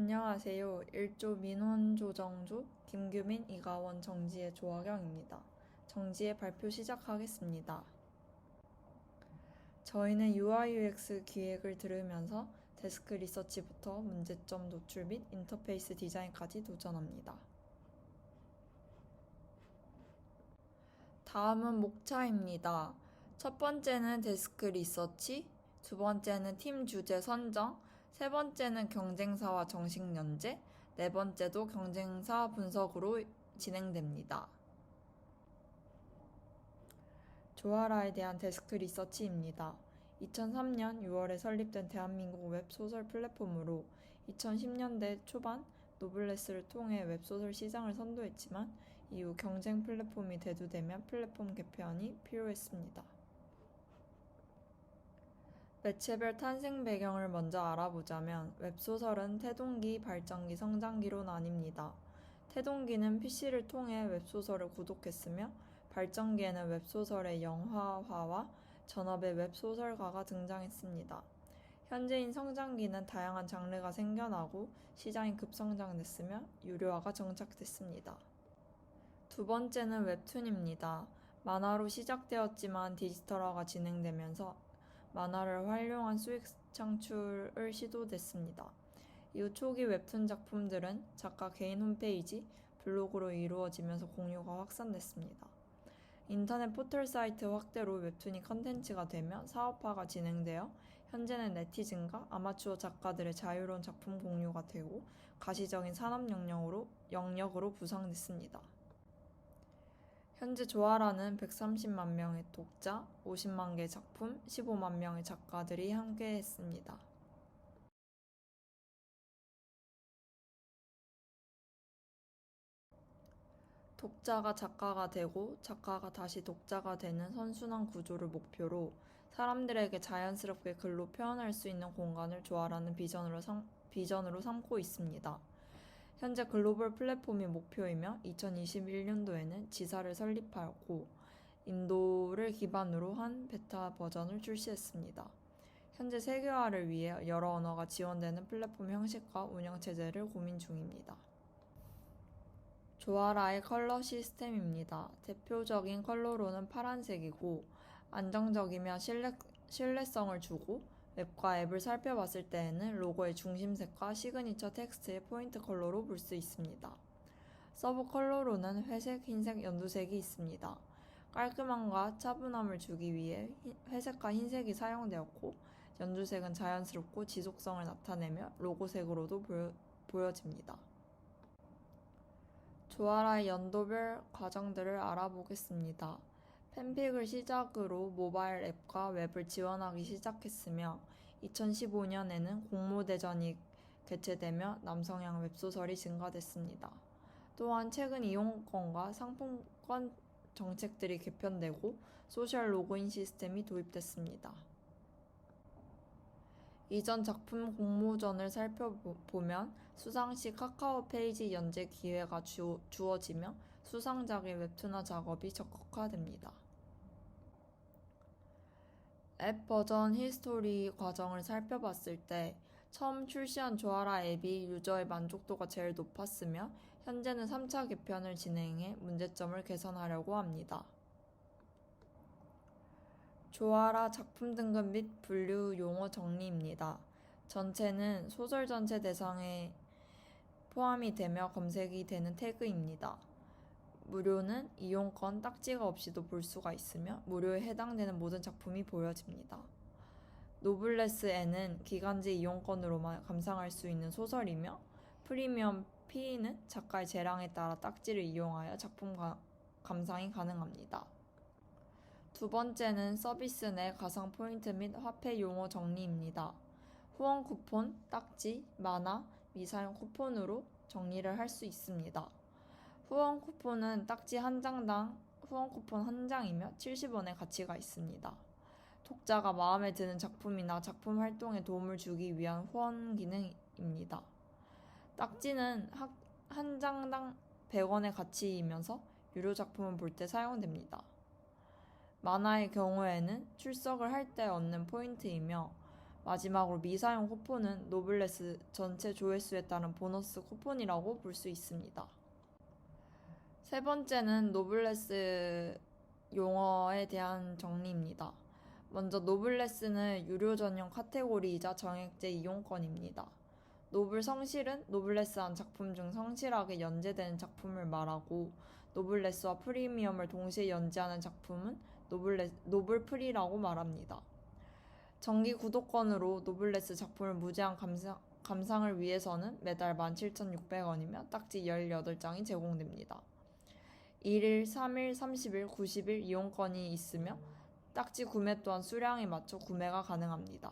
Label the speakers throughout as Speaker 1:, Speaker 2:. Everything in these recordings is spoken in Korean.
Speaker 1: 안녕하세요. 1조 민원조정조 김규민, 이가원, 정지의 조화경입니다. 정지의 발표 시작하겠습니다. 저희는 UI/UX 기획을 들으면서 데스크 리서치부터 문제점 노출 및 인터페이스 디자인까지 도전합니다. 다음은 목차입니다. 첫 번째는 데스크 리서치, 두 번째는 팀 주제 선정, 세 번째는 경쟁사와 정식 연재, 네 번째도 경쟁사 분석으로 진행됩니다. 조아라에 대한 데스크 리서치입니다. 2003년 6월에 설립된 대한민국 웹소설 플랫폼으로 2010년대 초반 노블레스를 통해 웹소설 시장을 선도했지만 이후 경쟁 플랫폼이 대두되며 플랫폼 개편이 필요했습니다. 매체별 탄생 배경을 먼저 알아보자면 웹소설은 태동기, 발전기, 성장기로 나뉩니다. 태동기는 PC를 통해 웹소설을 구독했으며 발전기에는 웹소설의 영화화와 전업의 웹소설가가 등장했습니다. 현재인 성장기는 다양한 장르가 생겨나고 시장이 급성장됐으며 유료화가 정착됐습니다. 두 번째는 웹툰입니다. 만화로 시작되었지만 디지털화가 진행되면서 만화를 활용한 수익 창출을 시도됐습니다. 이후 초기 웹툰 작품들은 작가 개인 홈페이지, 블로그로 이루어지면서 공유가 확산됐습니다. 인터넷 포털 사이트 확대로 웹툰이 컨텐츠가 되며 사업화가 진행되어 현재는 네티즌과 아마추어 작가들의 자유로운 작품 공유가 되고 가시적인 산업 영역으로, 영역으로 부상됐습니다. 현재 조아라는 130만 명의 독자, 50만 개의 작품, 15만 명의 작가들이 함께 했습니다. 독자가 작가가 되고 작가가 다시 독자가 되는 선순환 구조를 목표로 사람들에게 자연스럽게 글로 표현할 수 있는 공간을 조아라는 비전으로, 삼, 비전으로 삼고 있습니다. 현재 글로벌 플랫폼이 목표이며 2021년도에는 지사를 설립하였고 인도를 기반으로 한 베타 버전을 출시했습니다. 현재 세계화를 위해 여러 언어가 지원되는 플랫폼 형식과 운영 체제를 고민 중입니다. 조아라의 컬러 시스템입니다. 대표적인 컬러로는 파란색이고 안정적이며 신뢰, 신뢰성을 주고 웹과 앱을 살펴봤을 때에는 로고의 중심색과 시그니처 텍스트의 포인트 컬러로 볼 수 있습니다. 서브 컬러로는 회색, 흰색, 연두색이 있습니다. 깔끔함과 차분함을 주기 위해 회색과 흰색이 사용되었고 연두색은 자연스럽고 지속성을 나타내며 로고색으로도 보여, 보여집니다. 조아라의 연도별 과정들을 알아보겠습니다. 팬픽을 시작으로 모바일 앱과 웹을 지원하기 시작했으며 2015년에는 공모대전이 개최되며 남성향 웹소설이 증가됐습니다. 또한 최근 이용권과 상품권 정책들이 개편되고 소셜 로그인 시스템이 도입됐습니다. 이전 작품 공모전을 살펴보면 수상 시 카카오 페이지 연재 기회가 주, 주어지며 수상작의 웹툰화 작업이 적극화됩니다. 앱 버전 히스토리 과정을 살펴봤을 때 처음 출시한 조아라 앱이 유저의 만족도가 제일 높았으며 현재는 3차 개편을 진행해 문제점을 개선하려고 합니다. 조아라 작품 등급 및 분류 용어 정리입니다. 전체는 소설 전체 대상에 포함이 되며 검색이 되는 태그입니다. 무료는 이용권 딱지가 없이도 볼 수가 있으며 무료에 해당되는 모든 작품이 보여집니다. 노블레스에는 기간제 이용권으로만 감상할 수 있는 소설이며 프리미엄 P는 작가의 재량에 따라 딱지를 이용하여 작품 감상이 가능합니다. 두 번째는 서비스 내 가상 포인트 및 화폐 용어 정리입니다. 후원 쿠폰, 딱지, 만화, 미사용 쿠폰으로 정리를 할 수 있습니다. 후원 쿠폰은 딱지 한 장당 후원 쿠폰 한 장이며 70원의 가치가 있습니다. 독자가 마음에 드는 작품이나 작품 활동에 도움을 주기 위한 후원 기능입니다. 딱지는 한 장당 100원의 가치이면서 유료 작품을 볼 때 사용됩니다. 만화의 경우에는 출석을 할 때 얻는 포인트이며 마지막으로 미사용 쿠폰은 노블레스 전체 조회수에 따른 보너스 쿠폰이라고 볼 수 있습니다. 세 번째는 노블레스 용어에 대한 정리입니다. 먼저 노블레스는 유료 전용 카테고리이자 정액제 이용권입니다. 노블 성실은 노블레스한 작품 중 성실하게 연재되는 작품을 말하고 노블레스와 프리미엄을 동시에 연재하는 작품은 노블레, 노블 프리라고 말합니다. 정기 구독권으로 노블레스 작품을 무제한 감상, 감상을 위해서는 매달 17,600원이며 딱지 18장이 제공됩니다. 1일, 3일, 30일, 90일 이용권이 있으며 딱지 구매 또한 수량에 맞춰 구매가 가능합니다.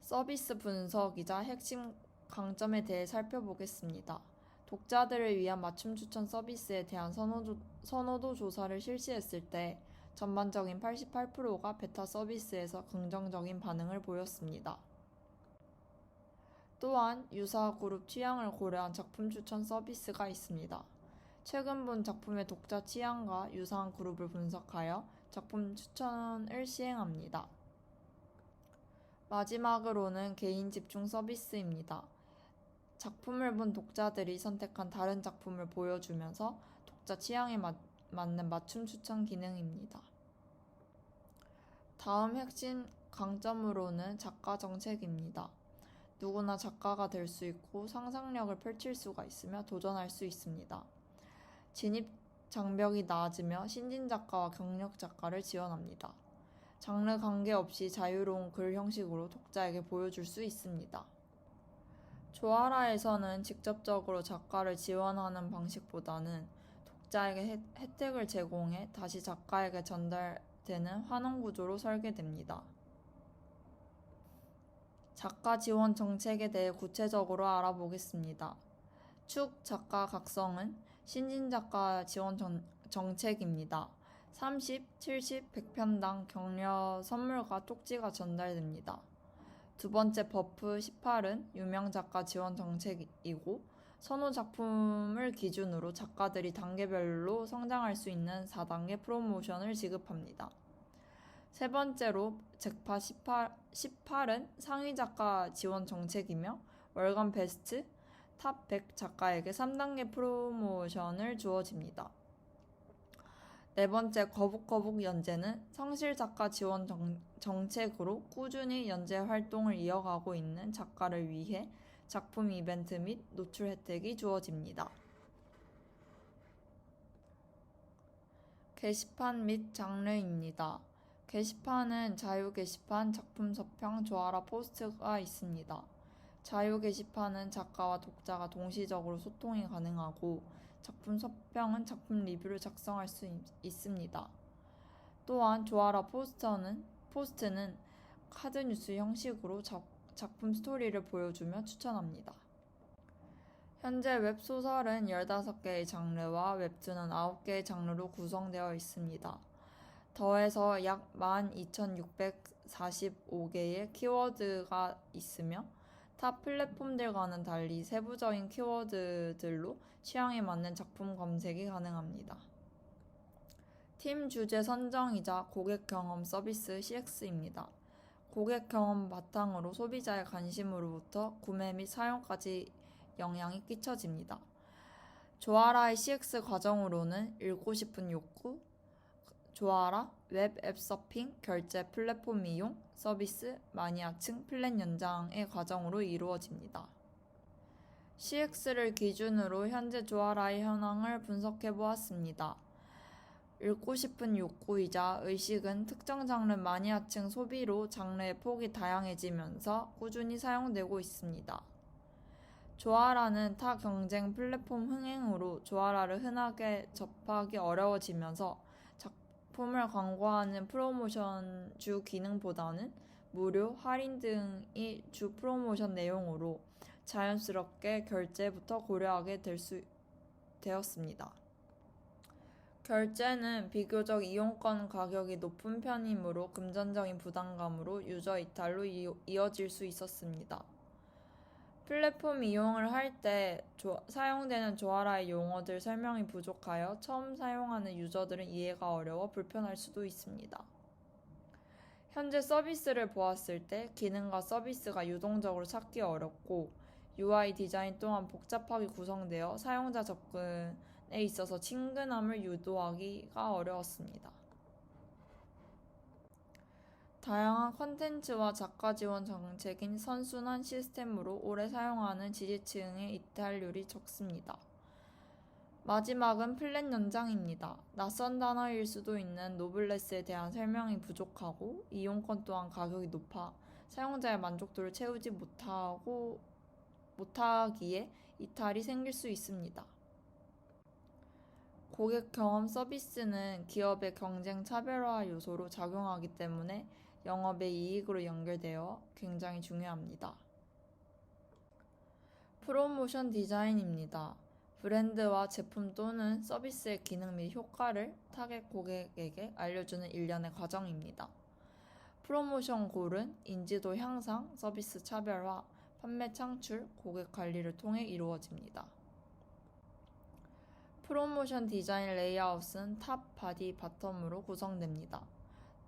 Speaker 1: 서비스 분석이자 핵심 강점에 대해 살펴보겠습니다. 독자들을 위한 맞춤 추천 서비스에 대한 선호도, 선호도 조사를 실시했을 때 전반적인 88%가 베타 서비스에서 긍정적인 반응을 보였습니다. 또한 유사 그룹 취향을 고려한 작품 추천 서비스가 있습니다. 최근 본 작품의 독자 취향과 유사한 그룹을 분석하여 작품 추천을 시행합니다. 마지막으로는 개인 집중 서비스입니다. 작품을 본 독자들이 선택한 다른 작품을 보여주면서 독자 취향에 맞, 맞는 맞춤 추천 기능입니다. 다음 핵심 강점으로는 작가 정책입니다. 누구나 작가가 될 수 있고 상상력을 펼칠 수가 있으며 도전할 수 있습니다. 진입 장벽이 낮으며 신진 작가와 경력 작가를 지원합니다. 장르 관계없이 자유로운 글 형식으로 독자에게 보여줄 수 있습니다. 조아라에서는 직접적으로 작가를 지원하는 방식보다는 독자에게 혜택을 제공해 다시 작가에게 전달되는 환원 구조로 설계됩니다. 작가 지원 정책에 대해 구체적으로 알아보겠습니다. 축 작가 각성은 신진 작가 지원 정, 정책입니다. 30, 70, 100편당 격려 선물과 쪽지가 전달됩니다. 두 번째 버프 18은 유명 작가 지원 정책이고 선호 작품을 기준으로 작가들이 단계별로 성장할 수 있는 4단계 프로모션을 지급합니다. 세 번째로 잭파 18, 18은 상위 작가 지원 정책이며 월간 베스트 탑 100 작가에게 3단계 프로모션을 주어집니다. 네 번째 거북거북 연재는 성실 작가 지원 정, 정책으로 꾸준히 연재 활동을 이어가고 있는 작가를 위해 작품 이벤트 및 노출 혜택이 주어집니다. 게시판 및 장르입니다. 게시판은 자유 게시판, 작품 서평, 조아라 포스트가 있습니다. 자유 게시판은 작가와 독자가 동시적으로 소통이 가능하고 작품 서평은 작품 리뷰를 작성할 수 있, 습니다 또한 조아라 포스터는 포스트는 카드 뉴스 형식으로 작, 작품 스토리를 보여주며 추천합니다. 현재 웹소설은 15개의 장르와 웹툰은 9개의 장르로 구성되어 있습니다. 더해서 약 12,645개의 키워드가 있으며 타 플랫폼들과는 달리 세부적인 키워드들로 취향에 맞는 작품 검색이 가능합니다. 팀 주제 선정이자 고객 경험 서비스 CX입니다. 고객 경험 바탕으로 소비자의 관심으로부터 구매 및 사용까지 영향이 끼쳐집니다. 조아라의 CX 과정으로는 읽고 싶은 욕구, 조아라, 웹 앱 서핑, 결제 플랫폼 이용, 서비스, 마니아층, 플랜 연장의 과정으로 이루어집니다. CX를 기준으로 현재 조아라의 현황을 분석해 보았습니다. 읽고 싶은 욕구이자 의식은 특정 장르 마니아층 소비로 장르의 폭이 다양해지면서 꾸준히 사용되고 있습니다. 조아라는 타 경쟁 플랫폼 흥행으로 조아라를 흔하게 접하기 어려워지면서 작품을 광고하는 프로모션 주 기능보다는 무료, 할인 등이 주 프로모션 내용으로 자연스럽게 결제부터 고려하게 될 수 되었습니다. 결제는 비교적 이용권 가격이 높은 편이므로 금전적인 부담감으로 유저 이탈로 이어질 수 있었습니다. 플랫폼 이용을 할 때 사용되는 조아라의 용어들 설명이 부족하여 처음 사용하는 유저들은 이해가 어려워 불편할 수도 있습니다. 현재 서비스를 보았을 때 기능과 서비스가 유동적으로 찾기 어렵고 UI 디자인 또한 복잡하게 구성되어 사용자 접근에 있어서 친근함을 유도하기가 어려웠습니다. 다양한 컨텐츠와 작가 지원 정책인 선순환 시스템으로 오래 사용하는 지지층의 이탈률이 적습니다. 마지막은 플랜 연장입니다. 낯선 단어일 수도 있는 노블레스에 대한 설명이 부족하고 이용권 또한 가격이 높아 사용자의 만족도를 채우지 못하고 못하기에 이탈이 생길 수 있습니다. 고객 경험 서비스는 기업의 경쟁 차별화 요소로 작용하기 때문에 영업의 이익으로 연결되어 굉장히 중요합니다. 프로모션 디자인입니다. 브랜드와 제품 또는 서비스의 기능 및 효과를 타겟 고객에게 알려주는 일련의 과정입니다. 프로모션 골은 인지도 향상, 서비스 차별화, 판매 창출, 고객 관리를 통해 이루어집니다. 프로모션 디자인 레이아웃은 탑, 바디, 바텀으로 구성됩니다.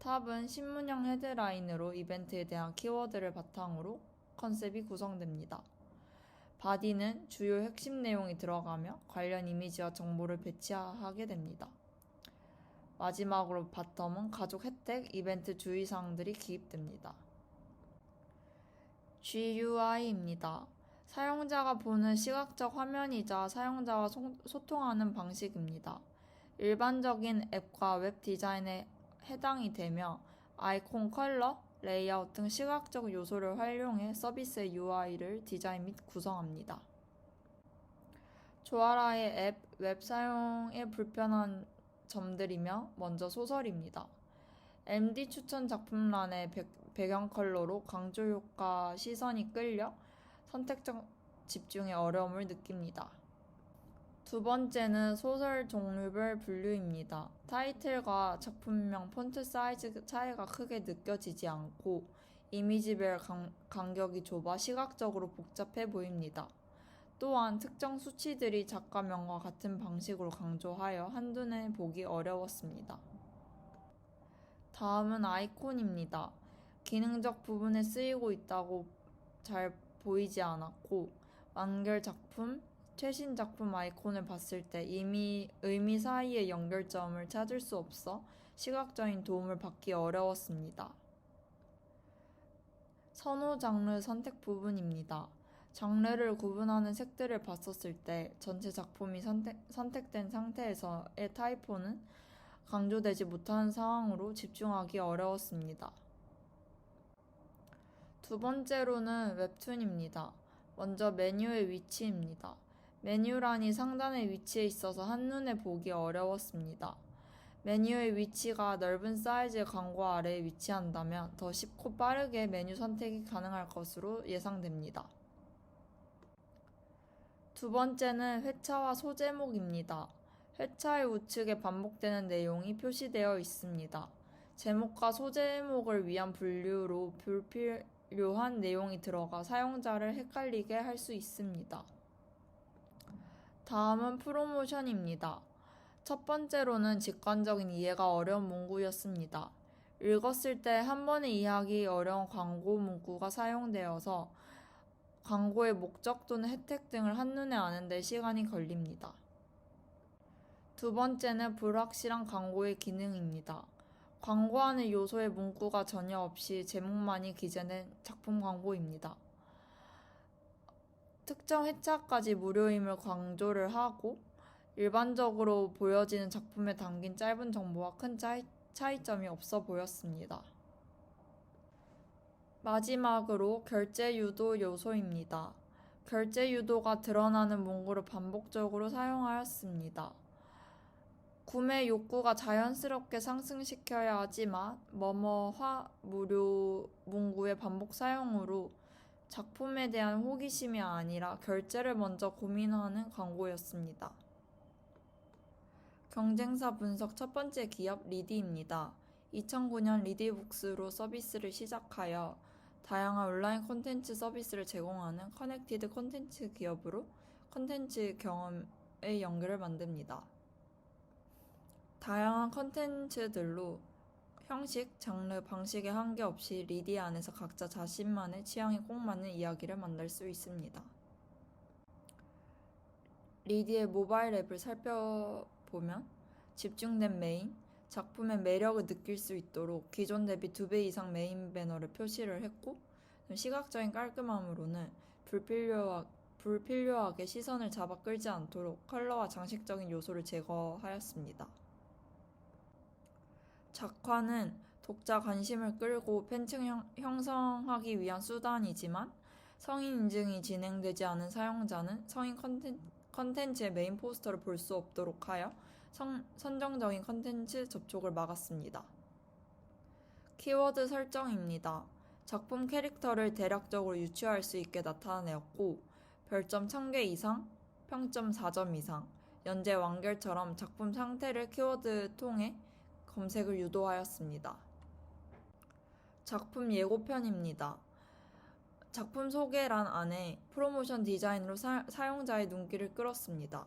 Speaker 1: 탑은 신문형 헤드라인으로 이벤트에 대한 키워드를 바탕으로 컨셉이 구성됩니다. 바디는 주요 핵심 내용이 들어가며 관련 이미지와 정보를 배치하게 됩니다. 마지막으로 바텀은 가족 혜택, 이벤트 주의사항들이 기입됩니다. GUI입니다. 사용자가 보는 시각적 화면이자 사용자와 소, 소통하는 방식입니다. 일반적인 앱과 웹 디자인에 해당이 되며 아이콘 컬러, 레이아웃 등 시각적 요소를 활용해 서비스의 UI를 디자인 및 구성합니다. 조아라의 앱, 웹 사용에 불편한 점들이며 먼저 소설입니다. MD 추천 작품란의 배, 배경 컬러로 강조 효과 시선이 끌려 선택적 집중에 어려움을 느낍니다. 두 번째는 소설 종류별 분류입니다. 타이틀과 작품명 폰트 사이즈 차이가 크게 느껴지지 않고 이미지별 간, 간격이 좁아 시각적으로 복잡해 보입니다. 또한 특정 수치들이 작가명과 같은 방식으로 강조하여 한눈에 보기 어려웠습니다. 다음은 아이콘입니다. 기능적 부분에 쓰이고 있다고 잘 보이지 않았고 완결 작품, 최신 작품 아이콘을 봤을 때 이미 의미 사이의 연결점을 찾을 수 없어 시각적인 도움을 받기 어려웠습니다. 선호 장르 선택 부분입니다. 장르를 구분하는 색들을 봤었을 때 전체 작품이 선택, 선택된 상태에서의 타이포는 강조되지 못하는 상황으로 집중하기 어려웠습니다. 두 번째로는 웹툰입니다. 먼저 메뉴의 위치입니다. 메뉴란이 상단에 위치해 있어서 한눈에 보기 어려웠습니다. 메뉴의 위치가 넓은 사이즈의 광고 아래에 위치한다면 더 쉽고 빠르게 메뉴 선택이 가능할 것으로 예상됩니다. 두 번째는 회차와 소제목입니다. 회차의 우측에 반복되는 내용이 표시되어 있습니다. 제목과 소제목을 위한 분류로 불필요한 내용이 들어가 사용자를 헷갈리게 할 수 있습니다. 다음은 프로모션입니다. 첫 번째로는 직관적인 이해가 어려운 문구였습니다. 읽었을 때 한 번에 이해하기 어려운 광고 문구가 사용되어서 광고의 목적 또는 혜택 등을 한눈에 아는데 시간이 걸립니다. 두 번째는 불확실한 광고의 기능입니다. 광고하는 요소의 문구가 전혀 없이 제목만이 기재된 작품 광고입니다. 특정 회차까지 무료임을 강조를 하고 일반적으로 보여지는 작품에 담긴 짧은 정보와 큰 차이, 차이점이 없어 보였습니다. 마지막으로 결제 유도 요소입니다. 결제 유도가 드러나는 문구를 반복적으로 사용하였습니다. 구매 욕구가 자연스럽게 상승시켜야 하지만 뭐뭐화 무료 문구의 반복 사용으로 작품에 대한 호기심이 아니라 결제를 먼저 고민하는 광고였습니다. 경쟁사 분석 첫 번째 기업 리디입니다. 2009년 리디북스로 서비스를 시작하여 다양한 온라인 콘텐츠 서비스를 제공하는 커넥티드 콘텐츠 기업으로 콘텐츠 경험의 연결을 만듭니다. 다양한 컨텐츠들로 형식, 장르, 방식에 한계 없이 리디 안에서 각자 자신만의 취향에 꼭 맞는 이야기를 만들 수 있습니다. 리디의 모바일 앱을 살펴보면 집중된 메인, 작품의 매력을 느낄 수 있도록 기존 대비 두 배 이상 메인 배너를 표시를 했고 시각적인 깔끔함으로는 불필요하, 불필요하게 시선을 잡아 끌지 않도록 컬러와 장식적인 요소를 제거하였습니다. 작화는 독자 관심을 끌고 팬층 형- 형성하기 위한 수단이지만 성인 인증이 진행되지 않은 사용자는 성인 컨텐, 컨텐츠의 메인 포스터를 볼 수 없도록 하여 성- 선정적인 컨텐츠 접촉을 막았습니다. 키워드 설정입니다. 작품 캐릭터를 대략적으로 유추할 수 있게 나타내었고, 별점 1000개 이상, 평점 4점 이상, 연재 완결처럼 작품 상태를 키워드 통해 검색을 유도하였습니다. 작품 예고편입니다. 작품 소개란 안에 프로모션 디자인으로 사, 사용자의 눈길을 끌었습니다.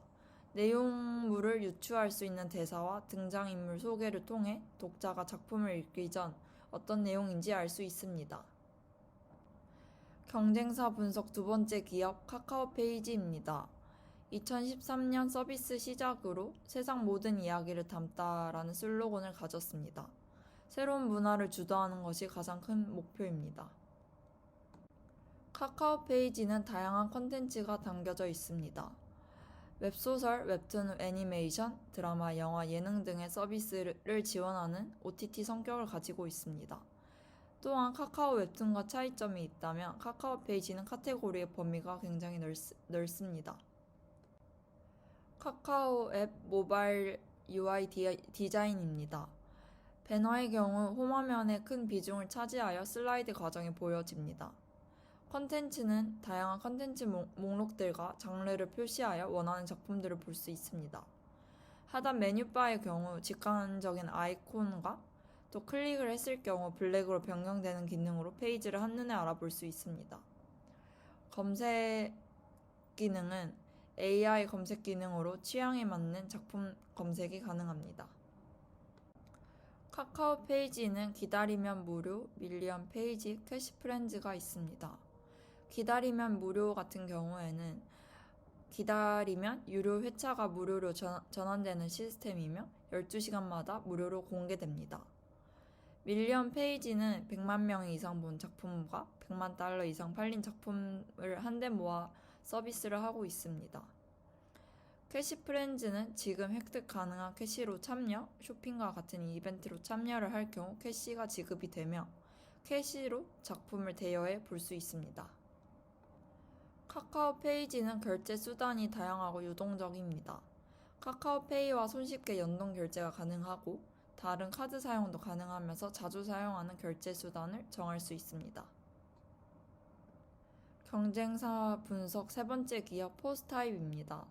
Speaker 1: 내용물을 유추할 수 있는 대사와 등장인물 소개를 통해 독자가 작품을 읽기 전 어떤 내용인지 알 수 있습니다. 경쟁사 분석 두 번째 기업 카카오 페이지입니다. 2013년 서비스 시작으로 세상 모든 이야기를 담다라는 슬로건을 가졌습니다. 새로운 문화를 주도하는 것이 가장 큰 목표입니다. 카카오 페이지는 다양한 컨텐츠가 담겨져 있습니다. 웹소설, 웹툰, 애니메이션, 드라마, 영화, 예능 등의 서비스를 지원하는 OTT 성격을 가지고 있습니다. 또한 카카오 웹툰과 차이점이 있다면 카카오 페이지는 카테고리의 범위가 굉장히 넓, 넓습니다. 카카오 앱 모바일 UI 디, 디자인입니다. 배너의 경우 홈화면에 큰 비중을 차지하여 슬라이드 과정이 보여집니다. 컨텐츠는 다양한 컨텐츠 목- 목록들과 장르를 표시하여 원하는 작품들을 볼 수 있습니다. 하단 메뉴바의 경우 직관적인 아이콘과 또 클릭을 했을 경우 블랙으로 변경되는 기능으로 페이지를 한눈에 알아볼 수 있습니다. 검색 기능은 AI 검색 기능으로 취향에 맞는 작품 검색이 가능합니다. 카카오 페이지는 기다리면 무료, 밀리언 페이지, 캐시 프렌즈가 있습니다. 기다리면 무료 같은 경우에는 기다리면 유료 회차가 무료로 전, 전환되는 시스템이며 12시간마다 무료로 공개됩니다. 밀리언 페이지는 100만 명 이상 본 작품과 100만 달러 이상 팔린 작품을 한데 모아 서비스를 하고 있습니다. 캐시 프렌즈는 지금 획득 가능한 캐시로 참여, 쇼핑과 같은 이벤트로 참여를 할 경우 캐시가 지급이 되며 캐시로 작품을 대여해 볼 수 있습니다. 카카오 페이지는 결제 수단이 다양하고 유동적입니다. 카카오페이와 손쉽게 연동 결제가 가능하고 다른 카드 사용도 가능하면서 자주 사용하는 결제 수단을 정할 수 있습니다. 경쟁사 분석 세 번째 기업 포스타입입니다.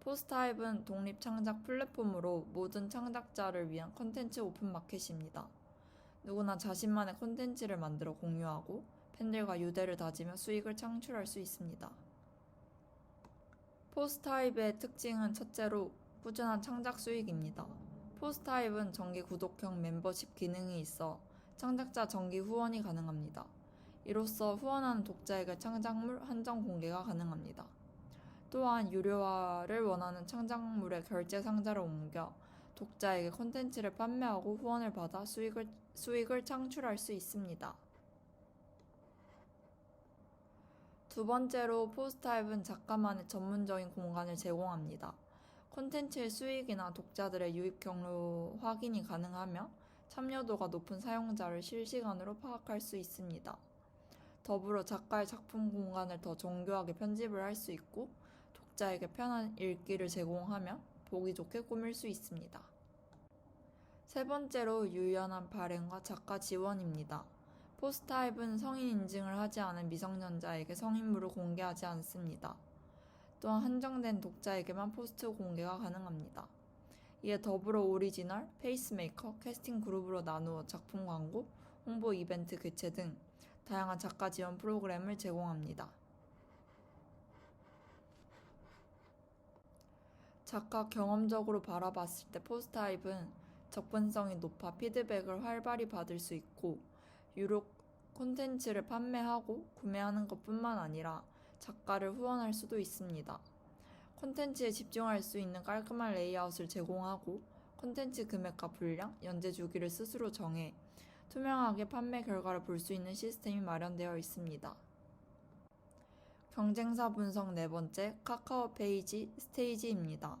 Speaker 1: 포스타입은 독립 창작 플랫폼으로 모든 창작자를 위한 컨텐츠 오픈 마켓입니다. 누구나 자신만의 컨텐츠를 만들어 공유하고 팬들과 유대를 다지며 수익을 창출할 수 있습니다. 포스타입의 특징은 첫째로 꾸준한 창작 수익입니다. 포스타입은 정기 구독형 멤버십 기능이 있어 창작자 정기 후원이 가능합니다. 이로써 후원하는 독자에게 창작물 한정 공개가 가능합니다. 또한 유료화를 원하는 창작물의 결제 상자를 옮겨 독자에게 콘텐츠를 판매하고 후원을 받아 수익을, 수익을 창출할 수 있습니다. 두 번째로 포스타입은 작가만의 전문적인 공간을 제공합니다. 콘텐츠의 수익이나 독자들의 유입 경로 확인이 가능하며 참여도가 높은 사용자를 실시간으로 파악할 수 있습니다. 더불어 작가의 작품 공간을 더 정교하게 편집을 할 수 있고 독자에게 편한 읽기를 제공하며 보기 좋게 꾸밀 수 있습니다. 세 번째로 유연한 발행과 작가 지원입니다. 포스타입은 성인 인증을 하지 않은 미성년자에게 성인물을 공개하지 않습니다. 또한 한정된 독자에게만 포스트 공개가 가능합니다. 이에 더불어 오리지널, 페이스메이커, 캐스팅 그룹으로 나누어 작품 광고, 홍보 이벤트 개최 등 다양한 작가 지원 프로그램을 제공합니다. 작가 경험적으로 바라봤을 때 포스타입은 접근성이 높아 피드백을 활발히 받을 수 있고 유료 콘텐츠를 판매하고 구매하는 것뿐만 아니라 작가를 후원할 수도 있습니다. 콘텐츠에 집중할 수 있는 깔끔한 레이아웃을 제공하고 콘텐츠 금액과 분량, 연재 주기를 스스로 정해 투명하게 판매 결과를 볼 수 있는 시스템이 마련되어 있습니다. 경쟁사 분석 네 번째 카카오 페이지 스테이지입니다.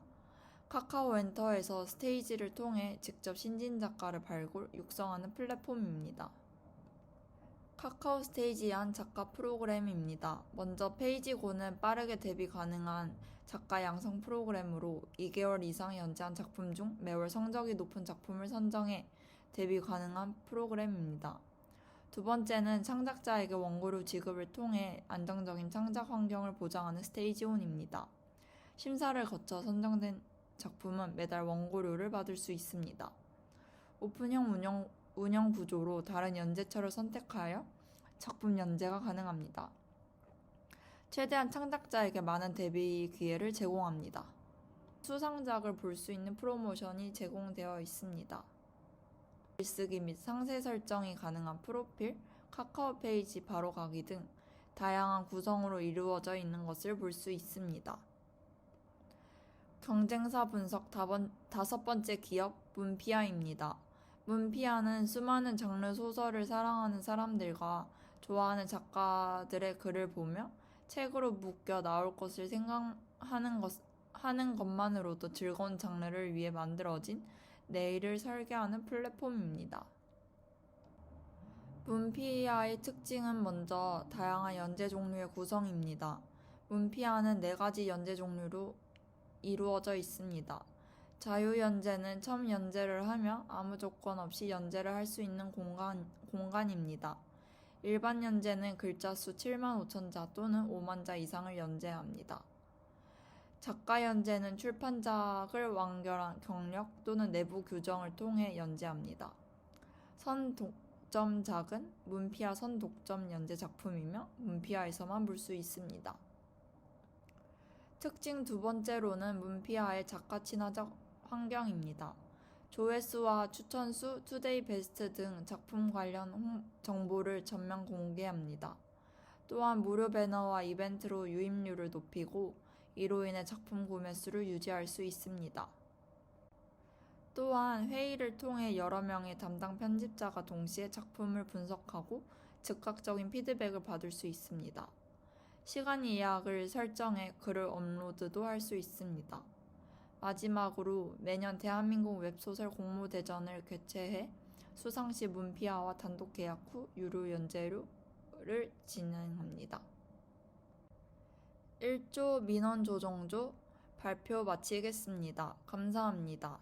Speaker 1: 카카오 엔터에서 스테이지를 통해 직접 신진 작가를 발굴, 육성하는 플랫폼입니다. 카카오 스테이지한 작가 프로그램입니다. 먼저 페이지고는 빠르게 데뷔 가능한 작가 양성 프로그램으로 2개월 이상 연재한 작품 중 매월 성적이 높은 작품을 선정해 데뷔 가능한 프로그램입니다. 두 번째는 창작자에게 원고료 지급을 통해 안정적인 창작 환경을 보장하는 스테이지온입니다. 심사를 거쳐 선정된 작품은 매달 원고료를 받을 수 있습니다. 오픈형 운영, 운영 구조로 다른 연재처를 선택하여 작품 연재가 가능합니다. 최대한 창작자에게 많은 데뷔 기회를 제공합니다. 수상작을 볼 수 있는 프로모션이 제공되어 있습니다. 글쓰기 및 상세 설정이 가능한 프로필, 카카오 페이지 바로 가기 등 다양한 구성으로 이루어져 있는 것을 볼 수 있습니다. 경쟁사 분석 다섯 번째 기업 문피아입니다. 문피아는 수많은 장르 소설을 사랑하는 사람들과 좋아하는 작가들의 글을 보며 책으로 묶여 나올 것을 생각하는 것, 하는 것만으로도 즐거운 장르를 위해 만들어진 내일을 설계하는 플랫폼입니다. 문피아의 특징은 먼저 다양한 연재 종류의 구성입니다. 문피아는 네 가지 연재 종류로 이루어져 있습니다. 자유연재는 처음 연재를 하며 아무 조건 없이 연재를 할 수 있는 공간, 공간입니다. 일반 연재는 글자 수 7만 5천 자 또는 5만 자 이상을 연재합니다. 작가 연재는 출판작을 완결한 경력 또는 내부 규정을 통해 연재합니다. 선독점작은 문피아 선독점 연재 작품이며 문피아에서만 볼 수 있습니다. 특징 두 번째로는 문피아의 작가 친화적 환경입니다. 조회수와 추천수, 투데이 베스트 등 작품 관련 홍- 정보를 전면 공개합니다. 또한 무료 배너와 이벤트로 유입률을 높이고 이로 인해 작품 구매 수를 유지할 수 있습니다. 또한 회의를 통해 여러 명의 담당 편집자가 동시에 작품을 분석하고 즉각적인 피드백을 받을 수 있습니다. 시간 예약을 설정해 글을 업로드도 할 수 있습니다. 마지막으로 매년 대한민국 웹소설 공모대전을 개최해 수상시 문피아와 단독 계약 후 유료 연재료를 진행합니다. 1조 민원 조정조 발표 마치겠습니다. 감사합니다.